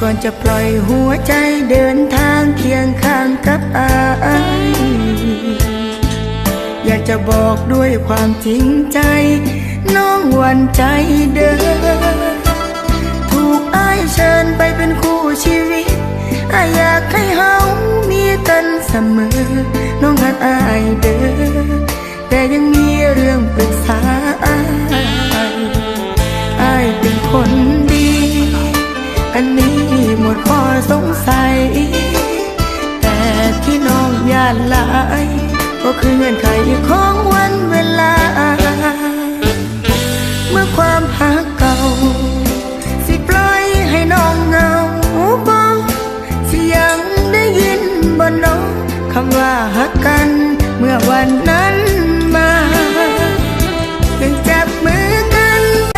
ก่อนจะปล่อยหัวใจเดินทางเคียงข้างกับอายอยากจะบอกด้วยความจริงใจ น้องหวันใจเดินถูกอายเชิญไปเป็นคู่ชีวิตอายอยากให้เฮามีกันเสมอ น้องหักอายเด้อแต่ยังมีเรื่องปรึกษา อันนี้หมดข้อสงสัย แต่ที่น้องญาติหลาย ก็คือเงื่อนไขของวันเวลา เมื่อความหาเก่า สิปล่อยให้น้องเงาบ่สิยังได้ยินบ่น้องคำว่าหักกัน